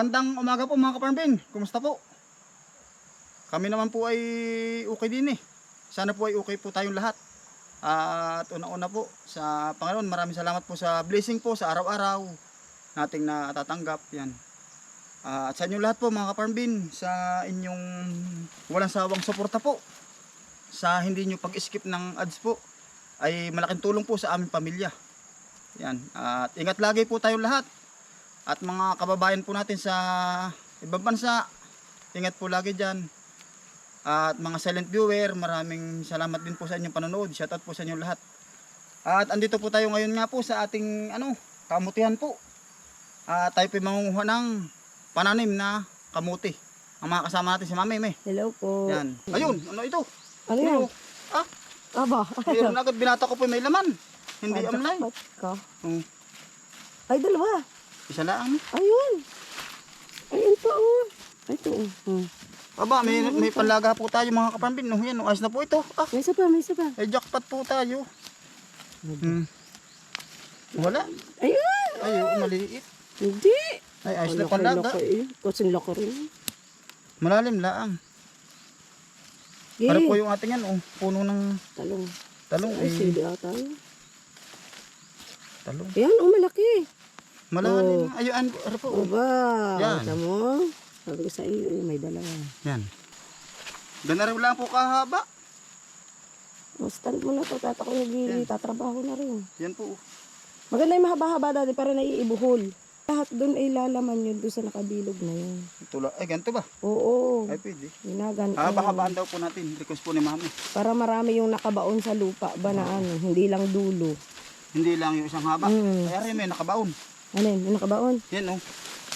Magandang umaga po mga kaparmbin. Kumusta po? Kami naman po ay okay din eh. Sana po ay okay po tayong lahat. At una-una po sa Panginoon, maraming salamat po sa blessing po sa araw-araw nating natatanggap. Yan. Ah, at sa inyo lahat po mga kaparmbin, sa inyong walang sawang suporta po. Sa hindi nyo pag-skip ng ads po, ay malaking tulong po sa aming pamilya. Yan. At ingat lagi po tayong lahat. At mga kababayan po natin sa ibang bansa, ingat po lagi dyan. At mga silent viewer, maraming salamat din po sa inyong panonood. Shoutout po sa inyo lahat. At andito po tayo ngayon nga po sa ating ano, kamutihan po. At tayo po mangunguha ng pananim na kamuti. Ang mga kasama natin si Mami, May. Hello po. Yan. Ayun, ano ito? Ano yan? Ano? Ah, Aba. meron agad binata ko po may laman. Hindi amlay. Ka? Hmm. Ay, dalawa. Isa lang. Ayun. Ayun pa oh. Ito oh. Hmm. Aba, may, may panlaga po tayo mga kapambin. No, yan, no, ayos na po ito. Ah, May isa pa, may isa pa. ay jackpot po tayo. Hmm. Wala. Ayun. Ay, oh, maliit. Hindi. Ay, ayos na panlaga. laki-laki eh. Laki rin. Malalim laang. Yay. Para po yung ating yan, oh, puno ng Talong. talong. Ay, Eh, sili ata yun. talong. Ayan, oh, malaki. Malalim. Oh. Ayun, ano po. Oh. Yan. Yan. mo? Sabi ko sa iyo, eh, may dalawa. Yan. Ganda rin lang po kahaba. Oh, stand mo na to. Tata ko nag tatrabaho na rin. Yan po. Maganda yung mahaba-haba dati para naiibuhol. Lahat doon ay lalaman yun doon sa nakabilog na yun. Tula. Ay, ganito ba? Oo. Ay, pwede. Ginagan. Haba-habaan daw po natin. Request po ni Mami. Para marami yung nakabaon sa lupa ba na ano, hindi lang dulo. Hindi lang yung isang haba. Mm. Ay, ari, may nakabaon. Ano yun, yung nakabaon? Yan, oh.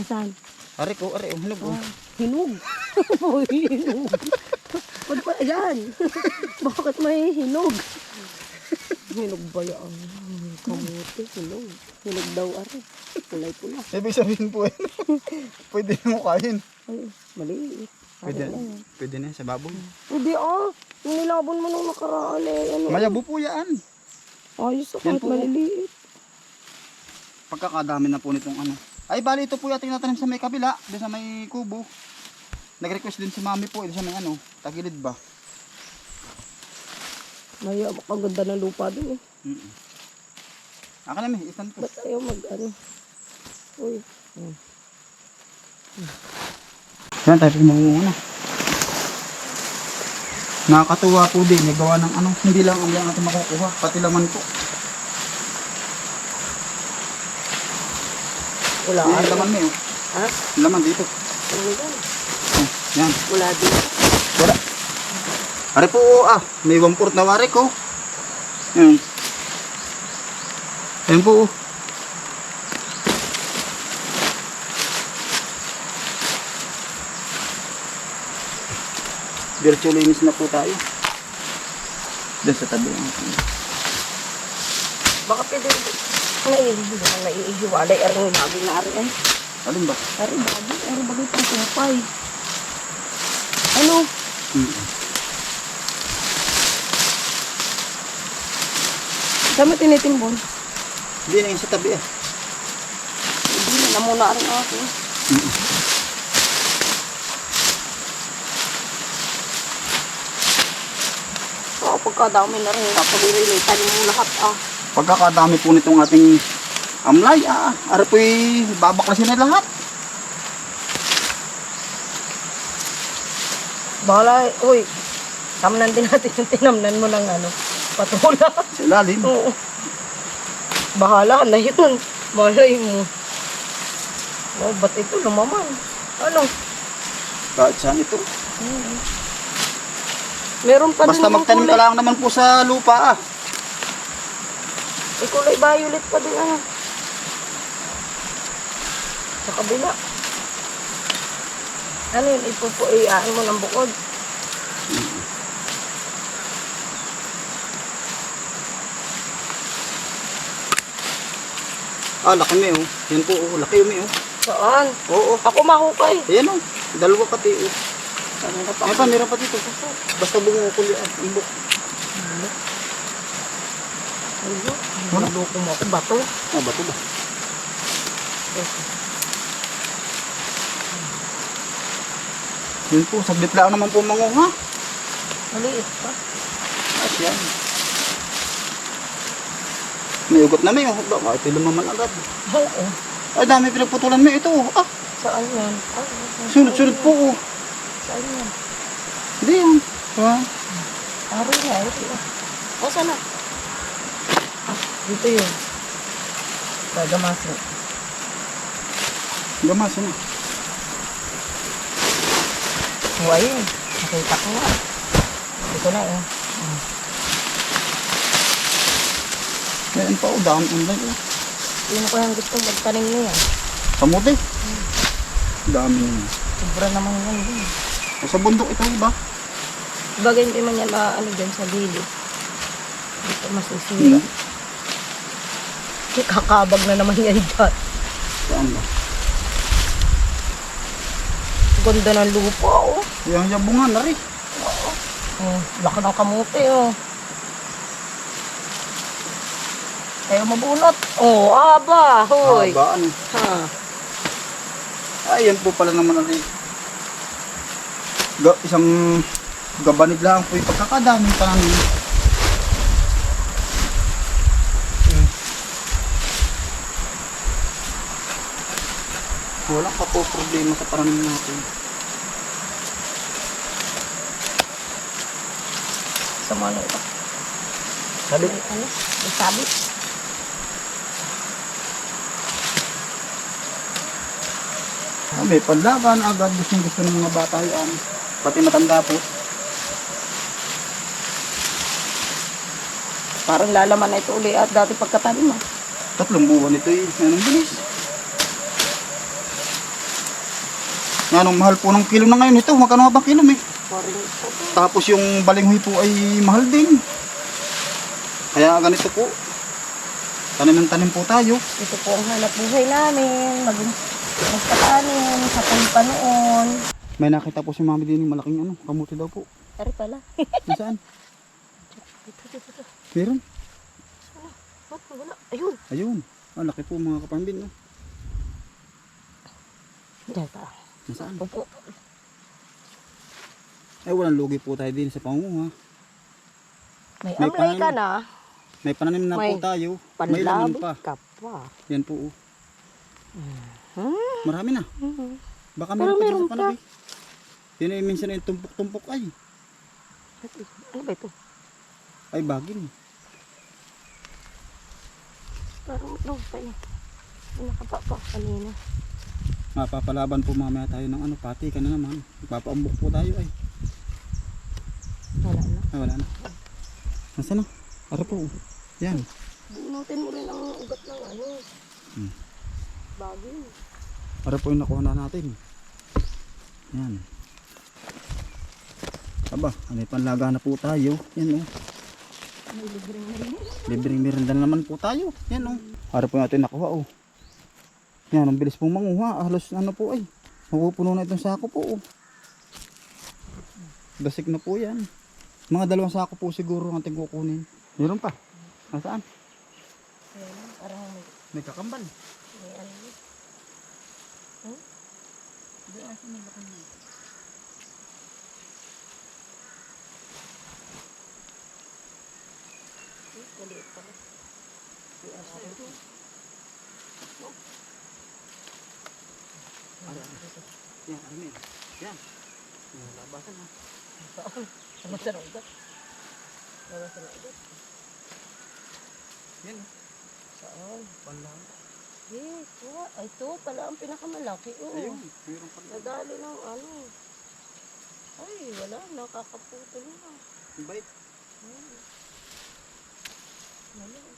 Nasaan? Ari ko, ari, oh. Hinog, oh. Ah, hinog. Uy, hinog. Ba't pa, yan. Bakit may hinog? hinog ba yan? Kamuti, hinog. Hinog daw, ari. Pulay-pula. Ibig sabihin po, ano, pwede mo kain. Ay, maliit. Pwede, yan. pwede na yan sa baboy. Hindi ah. Yung nilabon mo nung nakaraan eh. Ano? Mayabo po yan. Ayos ah, Yan po. maliliit. Pagkakadami na po nitong ano. Ay, bali ito po yung ating natanim sa may kabila, doon sa may kubo. Nag-request din si mami po, doon sa may ano, tagilid ba? May ang ganda ng lupa dun eh. Mm -mm. Aka na may, isan ko. Ba't ayaw mag ano? Uy. Hmm. Yan, tayo po mangunguna. Nakakatuwa po din, nagawa ng ano, hindi lang ang lang ating makukuha, pati laman po. Wala Yan, ari. laman mo yun. Ha? Laman dito. Ano yan? Oh, yan. Wala din. Wala. Ari po, ah, may wampurt na wari ko. Yan. Yan po. oh. Virtual linis na po tayo. Doon sa tabi. Baka pwede na naiihiwalay ari ng bagay na ari ay. Alin ba? Ari bagay, ari bagay pang kumpay. Ano? Hmm. Saan mo tinitimbon? Hindi na yun sa tabi ah. Hindi na na muna rin ako. Mm. Oo, pagkadami na rin. Kapag ililitan mo lahat ah. Pagkakadami po nitong ating amlay, ah, ari po babaklasin na lahat. Bahala, uy. Tamnan din natin yung tinamnan mo ng ano, patula. Sa ilalim. Oo. Bahala na yun. Malay mo. Oh, ba't ito lumaman? Ano? Kahit saan ito. Meron pa Basta magtanim ka lang naman po sa lupa ah. May kulay violet pa din ano. Sa kabila. Ano yun? Ipupo, iaan mo ng bukod. Ah, laki mi oh. Yan po oh, laki mi oh. Saan? Oo, Ako mahukay. ayan oh. Dalawa pati oh. Ano pa? Ay pa, meron pa dito. Basta bumukuli ah. Imbok. Ayun. Naluloko mo ako. Bato. Ah, bato ba? Yun po, saglit lang naman po manguha. Maliit pa. At yan. May ugot na may, oh. Baka ito lumaman agad. Oo. Ay, dami pinagputulan mo ito. oh. Ah, Saan yan? Ah, sunod-sunod po. Oh. Saan yan? Hindi yan. Diba? Aro na. Ito. O, sana? Ah, dito yun. Gagamasin. Gamas na. O, ayun. Nakita ko nga. Dito na eh. Yan pa, oh. Dami online. Oh. Sino ko yung gusto magtanim na yan? Kamuti. Dami yun. Sobra naman yan din. Sa bundok ito, ba? Bagay hindi man yan maano dyan sa gilid. Dito masisira. Kakabag na naman yan dyan. Saan ba? Ganda ng lupa oh. Yung yabungan na rin. Oh, laki ng kamote oh. Ayaw mabunot. Oh, aba, hoy. Haba, ano. Ha. Ay, yan po pala naman ang Ga, isang gabanid lang po yung pagkakadami pa Wala pa po problema sa paraning natin. Sa mga ano ito. Sabi, May ano? May sabi. ah, may panlaban agad gusto gusto ng mga bata yan. Pati matanda po. Parang lalaman na ito uli at dati pagkatanim ah. Tatlong buwan ito eh. Anong bilis. Nga nung mahal po ng kilo na ngayon ito. Magkano nga ba kilo ito. Tapos yung balinghoy po ay mahal din. Kaya ganito po. Tanim ng tanim po tayo. Ito po ang hanap buhay namin. Magpatanim sa tulpa noon. May nakita po si mami din yung malaking ano, kamuti daw po. Ari pala. Saan? Ito, ito, ito. Meron. Wala? Ayun. Ayun. Ah, laki po mga kapambin. No? Diyan pa. Nasaan? Opo. Ay, walang lugi po tayo din sa pangunguha. May, May amlay ka na. May pananim na May po tayo. May Panlabot pa. ka pa. Yan po. oh. Hmm? Marami na. Mhm. Baka Pero meron pa meron dyan sa panabi. Yan ay minsan ay tumpok-tumpok ay. Ano ba ito? Ay bagin. Parang ano pa yun. May nakapapa kanina. Mapapalaban po mamaya tayo ng ano, pati ka na naman. Papaambok po tayo ay. Wala na. Ay, wala na. Nasaan na? Ara po. Yan. Bunutin mo rin ang ugat ng ano. Hmm. Bagay. Para po yung nakuha na natin. Yan. Aba, may panlaga na po tayo. Yan oh. May libreng na rin. Libreng merenda na naman po tayo. Yan oh. Para po natin nakuha oh. Yan, ang bilis pong manguha. Halos ano po ay. Mapupuno na itong sako po oh. Dasik na po yan. Mga dalawang sako po siguro ang ating kukunin. Meron pa. Nasaan? Parang may, May kakambal. may ano. Hmm? Di asa may. Eh, maliit pala. Di asa ito. Yan, ano yun? Yan. Labasan ha. Sama sa ugat. Sama sa ugat. Yan. Saan? Panlaga. Eh, ito pala ang pinakamalaki. Oo. Ayun, mayroon pa. Nadali ng ano. Ay, wala. Nakakaputol na. Bait. Hmm. Wala.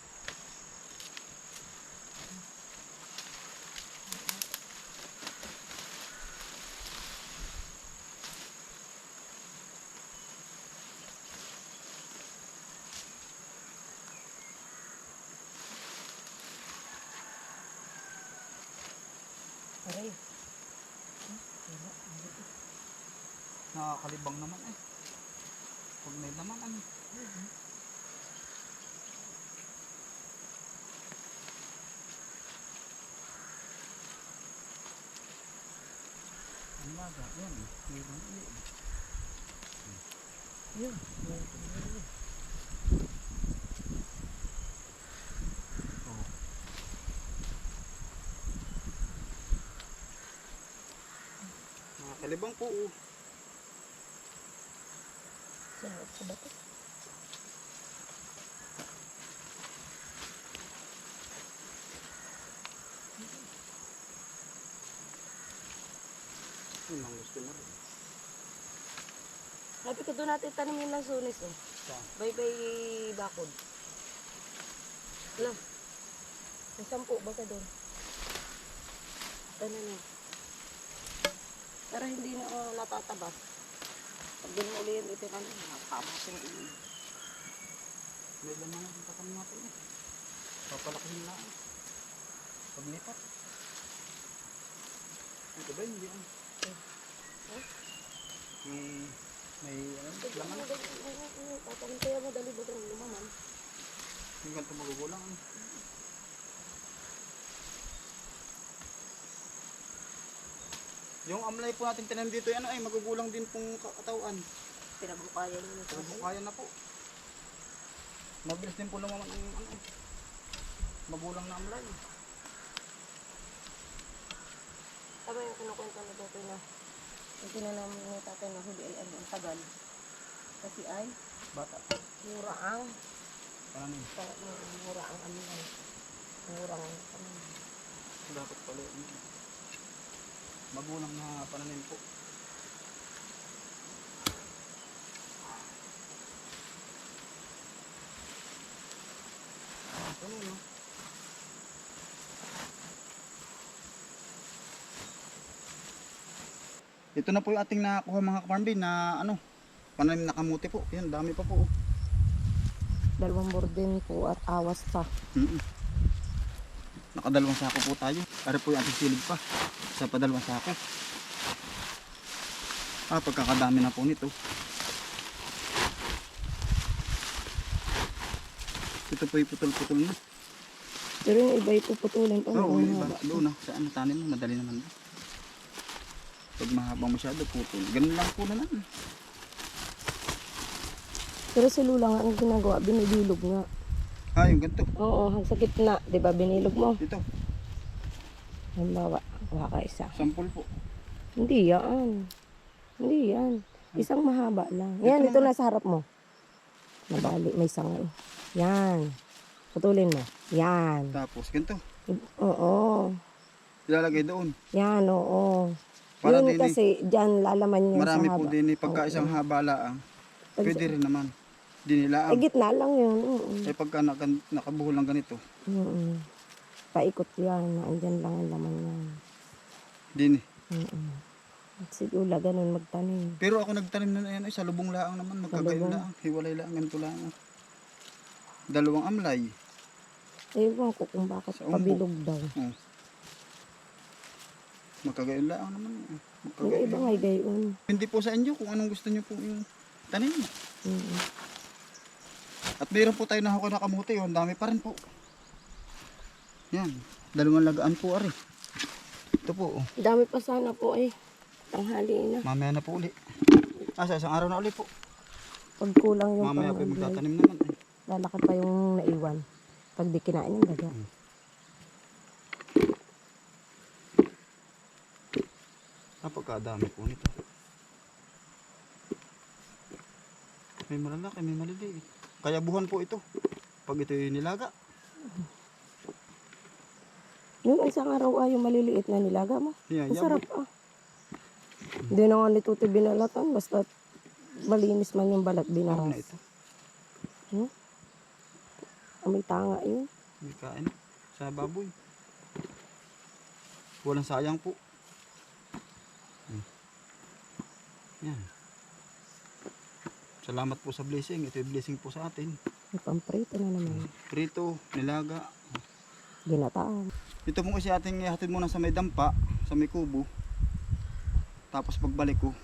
Nakakalibang naman eh. Pag may naman ano. Nilaga, yan. Mayroon ulit. Yun. Oo. Mga kalibang po. oh. Sa bato. Yun ang gusto na rin. Sabi ko doon natin tanim yung lansunis eh. Saan? Bye-bye bakod. Alam. May sampu ba ka doon? Ano na. Pero hindi na uh, natatabas. Pag din mo ulit yung itiran, nakapos yung ulo. May laman ang takan natin eh. Papalakihin na. Paglipat. Ito ba hindi yan? May, may ano, laman. Tatanim kaya madali ba itong lumaman? Yung ganito magugulang. Yung amlay po natin tinanim dito, ano ay magugulang din pong katawan. Sa Pero kaya na po. Mabilis din po lumaman ang ano, magulang na amlay. Tama yung kinukwento ni Totoy na yung tinanong ni tatay na huli ay ano, ang tagal. Kasi ay Bata. mura ang Ano parang mura ang ano yan. Mura ang ano. Dapat pala yun. Magulang na pananim po. Ito na po yung ating nakuha mga farm bin na ano, pananim na kamuti po. Yan, dami pa po. oh. Dalawang borden po at awas pa. Mm Nakadalawang sako po tayo. Para po yung ating silid pa. Sa padalawang sako. Ah, pagkakadami na po nito. Ito po yung putol-putol na. Pero yung iba ipuputulin pa. Oo, Oh, yung iba. Doon na. Sa ano tanim mo, madali naman. Pag mahaba masyado, putol. Ganun lang po na lang. Pero si Lula nga ang ginagawa, binibilog nga. Ah, yung ganito. Oo, hang sa gitna, di ba binilog mo? Ito, Halimbawa, kuha ka isa. sampol po. Hindi yan. Hindi yan. Isang mahaba lang. Yan, Ito ito na sa harap mo. Nabali, may sangay. Yan. Putulin mo. Yan. Tapos, ganito. Oo. Ilalagay doon. Yan, oo. Para Yun din eh. kasi, dyan lalaman yan Marami sa po haba. din eh. Pagka isang haba laang, Pag- pwede rin naman. Dinilaan. Eh, gitna lang yun. Oo. Eh pagka naka, nakabuhol lang ganito, Oo. Paikot yan. Andyan lang ang laman yan. Din eh. Oo. At si Lula, ganun magtanim. Pero ako nagtanim na yan ay sa lubong laang naman, magkagayon laang, hiwalay laang, ganito laang. Dalawang amlay. Ewan ko kung bakit Sa pabilog daw. Oh. Magkagayon laang naman. eh. Yung Magkagayon. iba ngay gayon. Hindi po sa inyo kung anong gusto nyo po yung tanim. Oo. At mayroon po tayo na kamuti, yun, dami pa rin po. Yan, dalawang lagaan po ari. Ito po. Dami pa sana po eh. Tanghali na. mamaya na po uli. Ah, sa isang araw na uli po. Pag kulang yung Mamaya po magtatanim naman. Eh. Lalaki pa yung naiwan. Pag di kinain yung daga. Napagkadami po nito. May malalaki, may maliliit. Kaya buhan po ito. Pag ito nilaga. Yung isang araw ay yung maliliit na nilaga mo. Yan, Ang yan sarap po. ah. Hindi na nga nito ito binalatan. Basta malinis man yung balat Ano na binaras. ito? Hmm? Amoy tanga yun. May kain sa baboy. Walang sayang po. Hmm. Yan. Salamat po sa blessing. Ito yung blessing po sa atin. May pamprito na naman. Prito, nilaga. Ginataan. Ito po kasi ating ihatid muna sa may dampa, sa may kubo. Tapos pagbalik ko,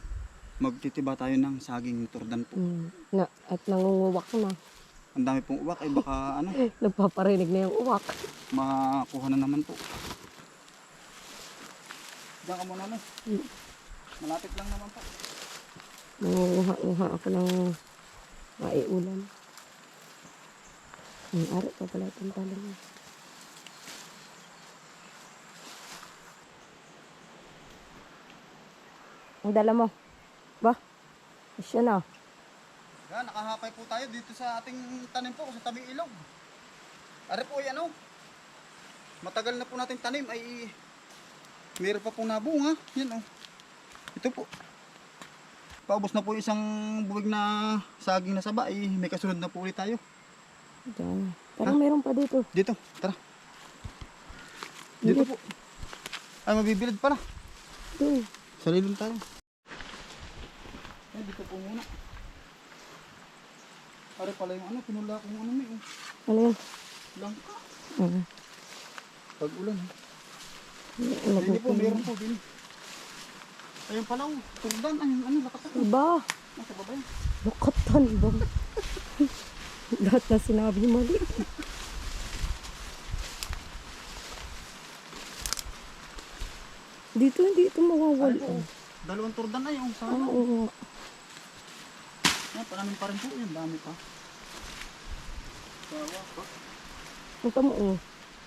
magtitiba tayo ng saging turdan po. Hmm. Na, at nangunguwak na. Ang dami pong uwak, eh baka ano, Nagpaparinig na yung uwak. makuha na naman po. Diyan ka muna mo. Malapit lang naman po. Nangunguha-nguha ako ng maiulam. Ang ari pa pala itong talong. Ang dala mo. Ba? Siya na. Yan, nakahakay po tayo dito sa ating tanim po sa tabing ilog. Are po yan oh. Matagal na po natin tanim ay meron pa pong nabunga. Yan oh. Ito po. Paubos na po isang buwig na saging na saba ay may kasunod na po ulit tayo. Diyan. Parang meron pa dito. Dito, tara. Dito po. Ay, mabibilad pala. Ito. Sa lilong tayo. Ay, dito po muna. Pare pala yung ano, pinula kong ano may oh. Ano yun? Langka. Ah, Pag ulan. eh. ano Hindi po, po? meron po din. Ayun pala oh, turdan. Ayun, ano, lakatan. Iba. Nasa baba yan. Nakatan ba? Lahat na sinabi mali. Dito hindi ito Ay mawawala. po, oh. dalawang turdan na yung sa Ah, ano. oo. Yan, paramin pa rin po yan, dami pa. Sawa pa. Punta mo oh.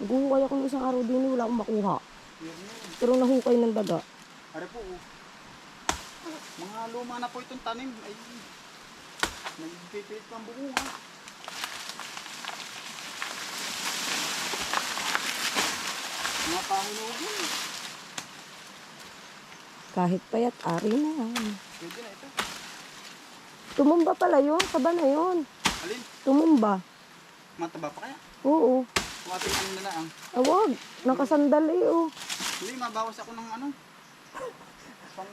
Naghuhukay ako ng isang araw din wala akong makuha. Yun. Pero nahukay ng daga. Are po, oh. Mga luma na po itong tanim ay nagpipilit pa ang bunga. Mga pahulog yun. Kahit payat, ari na. Pwede na ito. Tumumba pala yun. Kaba na yun. Alin? Tumumba. Mataba pa kaya? Oo. Kung ating ano na lang. Awag. Nakasandal eh oh. Hindi, mabawas ako ng ano. Pang...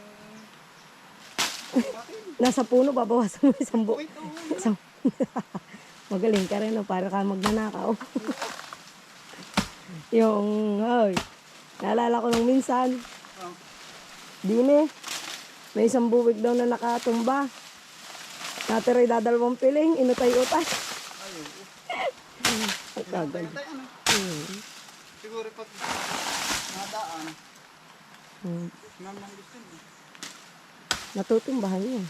Nasa puno, babawasan mo isang buo. Wait, oh. Isang... Magaling ka rin, no? para ka magnanakaw. yung, ay, naalala ko nung minsan, Oh. din eh, may isang buwig daw na nakatumba. Natiray dadalawang piling, inutay-utay. Ang tayo, ano? Hmm. Siguro pag nadaan, Hmm. naman gusto niya. Natutumbahan yun.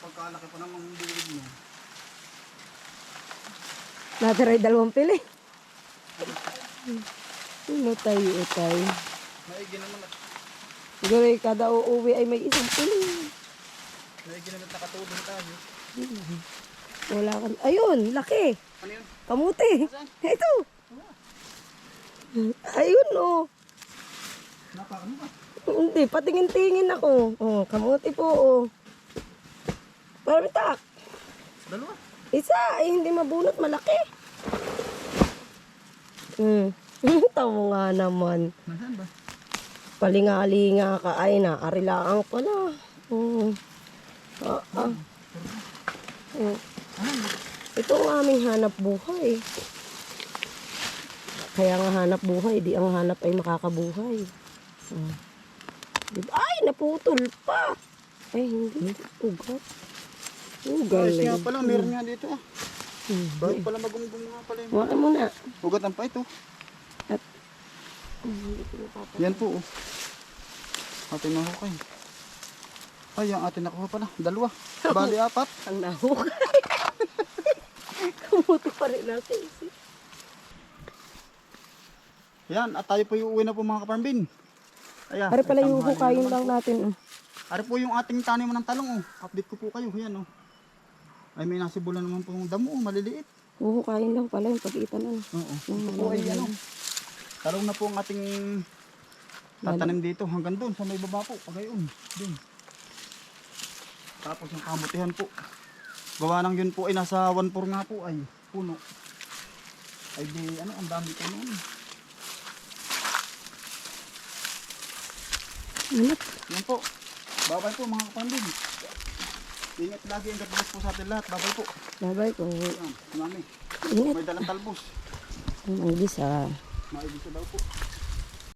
Pagkalaki pa namang bilid mo. Natiray dalawang piling. Inutay-utay. Maigi naman at Eh, kada uuwi ay may isang piling. maigi naman at nakatulong tayo. Wala ka. Ayun, laki. Ano yun? Kamuti. Saan? Ito. Ayun oh. Napaka mo ba? Hindi, patingin-tingin ako. Oh, kamuti po oh. Paramitak. Dalawa. Isa, ay hindi mabunot, malaki. Hmm. Tamo nga naman. Nasaan ba? Palinga-linga ka. Ay, naarilaang pala. Oh. Ah, ah. Oh. Ito ang aming hanap buhay. Kaya nga hanap buhay, di ang hanap ay makakabuhay. Oh. Diba? Ay, naputol pa. Ay, hindi. Ugat. Oh, Ayos nga pala, meron nga dito ah. Bakit pala magunggong nga pala yung Huwakan mo na. Ugatan pa ito. At, hindi ko napapa- Yan po oh. Ating nahukay. Ay, ang ating nakuha pala. Dalawa. Bali apat. Ang nahukay. Kamuti pa rin natin. Yan, at tayo po yung uwi na po mga kaparmbin. Ayan. Pare pala ay, yung hukayin lang natin. oh. Ari po yung ating tanim ng talong oh. Update ko po kayo. Yan oh. Ay may nasibulan naman po yung damo oh, maliliit. Huhukayin lang pala yung pag-itan na. Oo. Yung Ito po ay malalaman. ano. Talong na po ang ating tatanim dito hanggang doon sa may baba po. Pagayon. Doon. Tapos yung kamutihan po. Gawa ng yun po ay nasa 1-4 nga po ay puno. Ay di ano ang dami po noon. Ingat. Yan po. Babay po mga kapandin. Ingat lagi ang bless po sa atin lahat. Babay po. Babay ko. Yan, mami. Ingat. May dalang talbos. Ang gisa. Maibisa daw po.